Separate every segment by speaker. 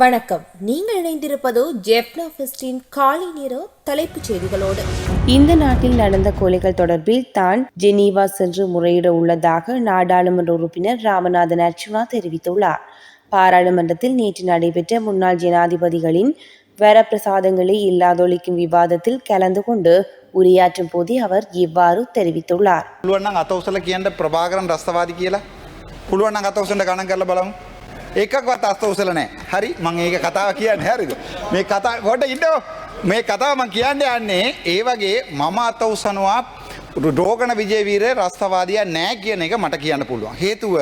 Speaker 1: வணக்கம் நீங்கள் இணைந்திருப்பதோ ஜெப்னா காலை நேர தலைப்புச் செய்திகளோடு இந்த நாட்டில் நடந்த கொலைகள் தொடர்பில் தான் ஜெனீவா சென்று முறையிட உள்ளதாக நாடாளுமன்ற உறுப்பினர் ராமநாதன் அர்ச்சுனா தெரிவித்துள்ளார் பாராளுமன்றத்தில் நேற்று நடைபெற்ற முன்னாள் ஜனாதிபதிகளின் வரப்பிரசாதங்களை இல்லாதொழிக்கும் விவாதத்தில் கலந்து கொண்டு உரையாற்றும் போதே அவர் இவ்வாறு தெரிவித்துள்ளார்
Speaker 2: பிரபாகரன் එකක්වත් අස්ත උසල නැහැ. හරි මම ඒක කතාව කියන්නේ හරිද? මේ කතාව පොඩ්ඩ ඉන්නෝ. මේ කතාව මම කියන්න යන්නේ ඒ වගේ මම අත උසනවා රෝගණ විජේවීර රස්තවාදියා නෑ කියන එක මට කියන්න පුළුවන්. හේතුව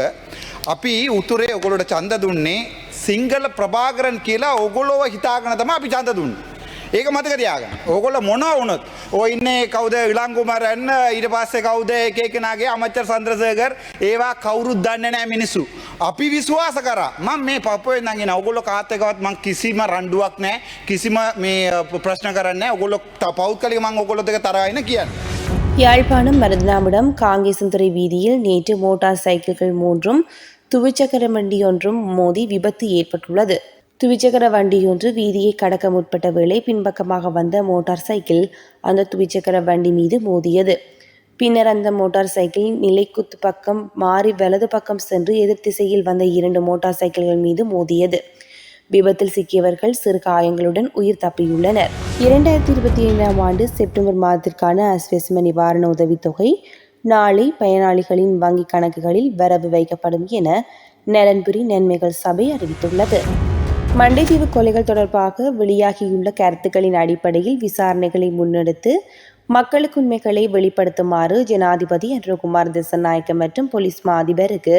Speaker 2: අපි උතුරේ ඔගොල්ලොට ඡන්ද දුන්නේ සිංගල ප්‍රභාකරන් කියලා ඔගොල්ලෝව හිතාගෙන තමයි අපි ඡන්ද දුන්නේ. ඒක මතක තියාගන්න. ඕගොල්ලෝ මොනවා වුණත් ඔය ඉන්නේ කවුද ඉලංගුමරන්න ඊට පස්සේ කවුද එක එකනාගේ අමච්චර් සන්ද්‍රසේකර් ඒවා කවුරුත් දන්නේ නැහැ මිනිස්සු. අපි විශ්වාස කරා. මම මේ පපුවෙන් නම් එන ඕගොල්ලෝ කාත් එකවත් මම කිසිම රණ්ඩුවක් නැහැ. කිසිම මේ ප්‍රශ්න කරන්නේ නැහැ. ඕගොල්ලෝ පෞද්ගලික මම ඕගොල්ලෝ දෙක තරහින
Speaker 1: කියන්නේ. யாழ்ப்பாணம் மருதனாமிடம் காங்கேசன்துறை வீதியில் நேற்று மோட்டார் சைக்கிள்கள் மூன்றும் துவிச்சக்கர வண்டி ஒன்றும் மோதி விபத்து ஏற்பட்டுள்ளது துவிச்சக்கர வண்டியொன்று வீதியை கடக்க முற்பட்ட வேளை பின்பக்கமாக வந்த மோட்டார் சைக்கிள் அந்த துவிச்சக்கர வண்டி மீது மோதியது பின்னர் அந்த மோட்டார் சைக்கிள் நிலைக்குத்து பக்கம் மாறி வலது பக்கம் சென்று எதிர் திசையில் வந்த இரண்டு மோட்டார் சைக்கிள்கள் மீது மோதியது விபத்தில் சிக்கியவர்கள் சிறு காயங்களுடன் உயிர் தப்பியுள்ளனர் இரண்டாயிரத்தி இருபத்தி ஐந்தாம் ஆண்டு செப்டம்பர் மாதத்திற்கான அஸ்வெஸ்ம நிவாரண உதவித்தொகை நாளை பயனாளிகளின் வங்கி கணக்குகளில் வரவு வைக்கப்படும் என நலன்புரி நன்மைகள் சபை அறிவித்துள்ளது மண்டைதீவு கொலைகள் தொடர்பாக வெளியாகியுள்ள கருத்துக்களின் அடிப்படையில் விசாரணைகளை முன்னெடுத்து மக்களுக்கு உண்மைகளை வெளிப்படுத்துமாறு ஜனாதிபதி அன்றகுமார் திசநாயக்க மற்றும் போலீஸ் மா அதிபருக்கு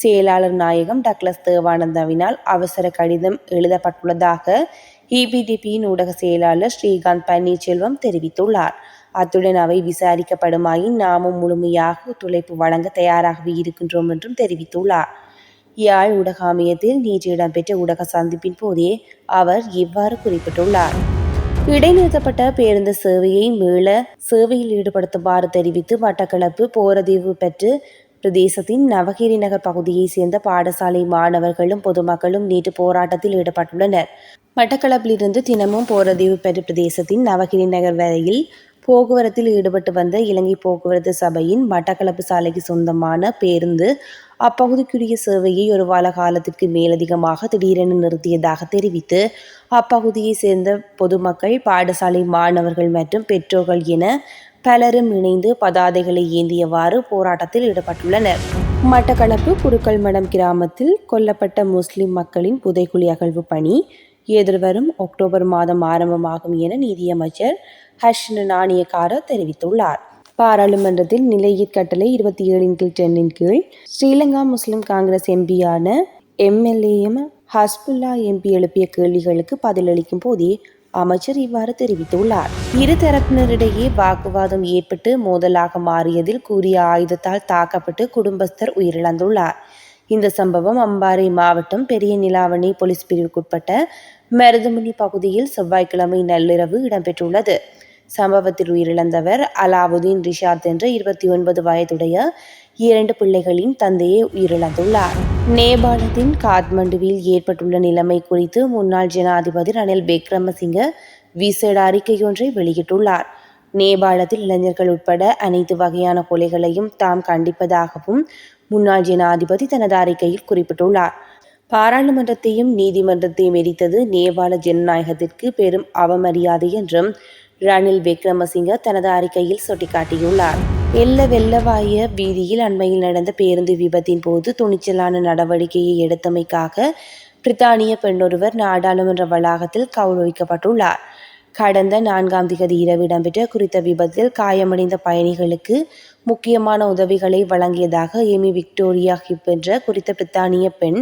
Speaker 1: செயலாளர் நாயகம் டக்ளஸ் தேவானந்தாவினால் அவசர கடிதம் எழுதப்பட்டுள்ளதாக இபிடிபியின் ஊடக செயலாளர் ஸ்ரீகாந்த் பன்னீர்செல்வம் தெரிவித்துள்ளார் அத்துடன் அவை விசாரிக்கப்படுமாயின் நாமும் முழுமையாக ஒத்துழைப்பு வழங்க தயாராகவே இருக்கின்றோம் என்றும் தெரிவித்துள்ளார் யாழ் ஊடகாமியத்தில் நேற்று இடம்பெற்ற ஊடக சந்திப்பின் போதே அவர் இவ்வாறு குறிப்பிட்டுள்ளார் இடைநிறுத்தப்பட்ட பேருந்து சேவையை மீள சேவையில் ஈடுபடுத்துமாறு தெரிவித்து மட்டக்களப்பு போரதீவு பெற்று பிரதேசத்தின் நவகிரி நகர் பகுதியைச் சேர்ந்த பாடசாலை மாணவர்களும் பொதுமக்களும் நேற்று போராட்டத்தில் ஈடுபட்டுள்ளனர் மட்டக்களப்பிலிருந்து தினமும் போரதீவு பெற்ற பிரதேசத்தின் நவகிரி நகர் வரையில் போக்குவரத்தில் ஈடுபட்டு வந்த இலங்கை போக்குவரத்து சபையின் மட்டக்களப்பு சாலைக்கு சொந்தமான பேருந்து அப்பகுதிக்குரிய சேவையை ஒரு வார காலத்திற்கு மேலதிகமாக திடீரென நிறுத்தியதாக தெரிவித்து அப்பகுதியை சேர்ந்த பொதுமக்கள் பாடசாலை மாணவர்கள் மற்றும் பெற்றோர்கள் என பலரும் இணைந்து பதாதைகளை ஏந்தியவாறு போராட்டத்தில் ஈடுபட்டுள்ளனர் மட்டக்களப்பு குருக்கல்மடம் கிராமத்தில் கொல்லப்பட்ட முஸ்லிம் மக்களின் புதைக்குழி அகழ்வு பணி எதிர்வரும் அக்டோபர் மாதம் ஆரம்பமாகும் என நிதியமைச்சர் ஹர்ஷன் நாணயக்கார தெரிவித்துள்ளார் பாராளுமன்றத்தில் நிலையிற் கட்டளை இருபத்தி ஏழின் கீழ் டென்னின் கீழ் ஸ்ரீலங்கா முஸ்லிம் காங்கிரஸ் எம்பியான எம்எல்ஏஎம் ஹஸ்புல்லா எம்பி எழுப்பிய கேள்விகளுக்கு பதிலளிக்கும் போதே அமைச்சர் இவ்வாறு தெரிவித்துள்ளார் இரு தரப்பினரிடையே வாக்குவாதம் ஏற்பட்டு மோதலாக மாறியதில் கூறிய ஆயுதத்தால் தாக்கப்பட்டு குடும்பஸ்தர் உயிரிழந்துள்ளார் இந்த சம்பவம் அம்பாறை மாவட்டம் பெரிய நிலாவணி போலீஸ் பிரிவுக்குட்பட்ட மருதமுனி பகுதியில் செவ்வாய்க்கிழமை நள்ளிரவு இடம்பெற்றுள்ளது சம்பவத்தில் உயிரிழந்தவர் அலாவுதீன் ரிஷாத் என்ற இருபத்தி ஒன்பது வயதுடைய இரண்டு பிள்ளைகளின் தந்தையே உயிரிழந்துள்ளார் நேபாளத்தின் காத்மண்டுவில் ஏற்பட்டுள்ள நிலைமை குறித்து முன்னாள் ஜனாதிபதி ரணில் விக்ரமசிங்க விசேட அறிக்கையொன்றை வெளியிட்டுள்ளார் நேபாளத்தில் இளைஞர்கள் உட்பட அனைத்து வகையான கொலைகளையும் தாம் கண்டிப்பதாகவும் முன்னாள் ஜனாதிபதி தனது அறிக்கையில் குறிப்பிட்டுள்ளார் பாராளுமன்றத்தையும் நீதிமன்றத்தையும் எரித்தது நேபாள ஜனநாயகத்திற்கு பெரும் அவமரியாதை என்றும் ரணில் விக்ரமசிங்க தனது அறிக்கையில் சுட்டிக்காட்டியுள்ளார் எல்ல வெள்ளவாய வீதியில் அண்மையில் நடந்த பேருந்து விபத்தின் போது துணிச்சலான நடவடிக்கையை எடுத்தமைக்காக பிரித்தானிய பெண்ணொருவர் நாடாளுமன்ற வளாகத்தில் கௌரவிக்கப்பட்டுள்ளார் கடந்த நான்காம் திகதி இரவு இடம்பெற்ற குறித்த விபத்தில் காயமடைந்த பயணிகளுக்கு முக்கியமான உதவிகளை வழங்கியதாக எமி விக்டோரியா ஹிப் என்ற குறித்த பிரித்தானிய பெண்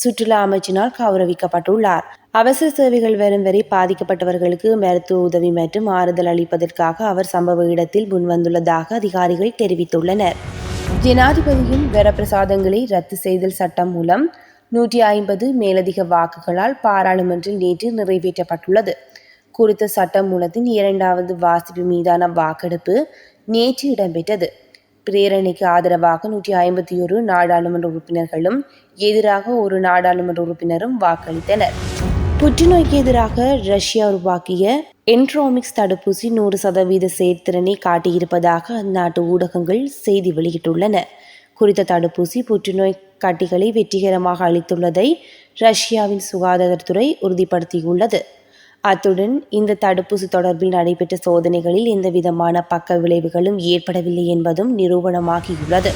Speaker 1: சுற்றுலா அமைச்சினால் கௌரவிக்கப்பட்டுள்ளார் அவசர சேவைகள் வரும் வரை பாதிக்கப்பட்டவர்களுக்கு மருத்துவ உதவி மற்றும் ஆறுதல் அளிப்பதற்காக அவர் சம்பவ இடத்தில் முன்வந்துள்ளதாக அதிகாரிகள் தெரிவித்துள்ளனர் ஜனாதிபதியின் வரப்பிரசாதங்களை ரத்து செய்தல் சட்டம் மூலம் நூற்றி ஐம்பது மேலதிக வாக்குகளால் பாராளுமன்றில் நேற்று நிறைவேற்றப்பட்டுள்ளது குறித்த சட்டமூலத்தின் இரண்டாவது வாசிப்பு மீதான வாக்கெடுப்பு நேற்று இடம்பெற்றது பிரேரணைக்கு ஆதரவாக நூற்றி ஐம்பத்தி ஒரு நாடாளுமன்ற உறுப்பினர்களும் எதிராக ஒரு நாடாளுமன்ற உறுப்பினரும் வாக்களித்தனர் புற்றுநோய்க்கு எதிராக ரஷ்யா உருவாக்கிய என்ட்ரோமிக்ஸ் தடுப்பூசி நூறு சதவீத செயற்திறனை காட்டியிருப்பதாக அந்நாட்டு ஊடகங்கள் செய்தி வெளியிட்டுள்ளன குறித்த தடுப்பூசி புற்றுநோய் கட்டிகளை வெற்றிகரமாக அளித்துள்ளதை ரஷ்யாவின் சுகாதாரத்துறை உறுதிப்படுத்தியுள்ளது அத்துடன் இந்த தடுப்பூசி தொடர்பில் நடைபெற்ற சோதனைகளில் எந்த விதமான பக்க விளைவுகளும் ஏற்படவில்லை என்பதும் நிரூபணமாகியுள்ளது